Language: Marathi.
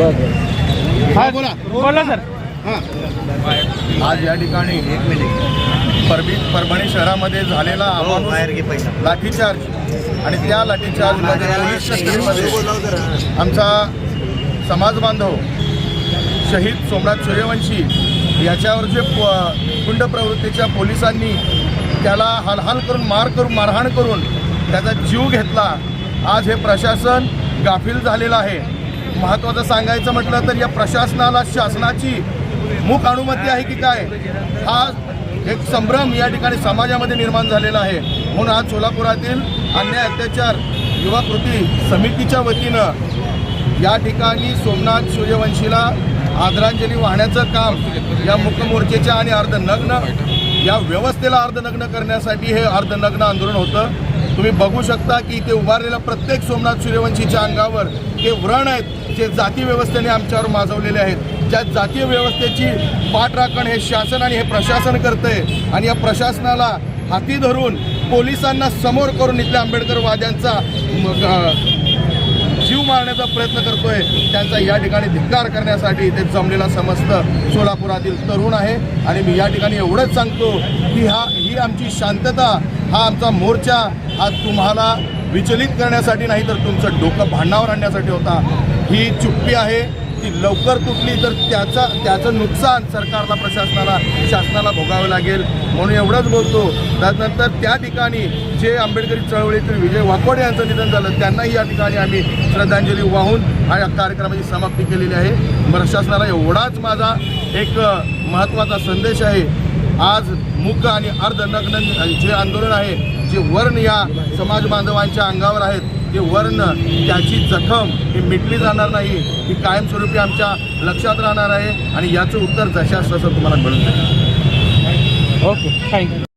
हा बोला. बोला सर. हां. आज या ठिकाणी परबी परभणी शहरामध्ये झालेला अमानुष लाठीचार्ज आणि त्या लाठीचार्जमध्ये पोलीस कस्टडीमध्ये आमचा समाज बांधव शहीद सोमनाथ सूर्यवंशी याच्यावर जे प- गुंड प्रवृत्तीच्या पोलिसांनी त्याला हालहाल करून मार करून मारहाण करून त्याचा जीव घेतला. आज हे प्रशासन गाफील झालेलं आहे. महत्त्वाचं सांगायचं म्हटलं तर या प्रशासनाला शासनाची मूक अनुमती आहे की काय? हा एक संभ्रम या ठिकाणी समाजामध्ये निर्माण झालेला आहे. म्हणून आज सोलापुरातील अन्याय अत्याचार युवा कृती समितीच्या वतीनं या ठिकाणी सोमनाथ सूर्यवंशीला आदरांजली वाहण्याचं काम या मुकमोर्चेच्या आणि अर्धनग्न या व्यवस्थेला अर्धनग्न करण्यासाठी हे अर्धनग्न आंदोलन होतं. तुम्ही बघू शकता की इथे उभारलेल्या प्रत्येक सोमनाथ सूर्यवंशीच्या अंगावर हे व्रण आहेत. जे जाती व्यवस्थेने आमच्यावर माजवलेले आहेत ज्या जातीय व्यवस्थेची पाठराखण हे शासन आणि हे प्रशासन करतंय आणि या प्रशासनाला हाती धरून पोलिसांना समोर करून इथल्या आंबेडकरवाद्यांचा जीव मारण्याचा प्रयत्न करतोय त्यांचा या ठिकाणी धिक्कार करण्यासाठी इथे जमलेला समस्त सोलापुरातील तरुण आहे. आणि मी या ठिकाणी एवढंच सांगतो की हा ही आमची शांतता हा आमचा मोर्चा हा तुम्हाला विचलित करण्यासाठी नाही तर तुमचं डोकं भांडणावर आणण्यासाठी होता. ही चुप्पी आहे ती लवकर तुटली तर त्याचा त्याचं नुकसान सरकारला प्रशासनाला शासनाला भोगावं लागेल. म्हणून एवढंच बोलतो. त्यानंतर त्या ठिकाणी जे आंबेडकरी चळवळीतील विजय वाकोडे यांचं निधन झालं त्यांनाही या ठिकाणी आम्ही श्रद्धांजली वाहून हा या कार्यक्रमाची समाप्ती केलेली आहे. प्रशासनाला एवढाच माझा एक महत्त्वाचा संदेश आहे. आज मुक आणि अर्धनग्न जे आंदोलन आहे जे वर्ण या समाज बांधवांच्या अंगावर आहेत जे वर्ण त्याची जखम ही मिटली जाणार नाही ही कायमस्वरूपी आमच्या लक्षात राहणार आहे आणि याचं उत्तर जशास तसं तुम्हाला मिळून जाईल. Okay thank you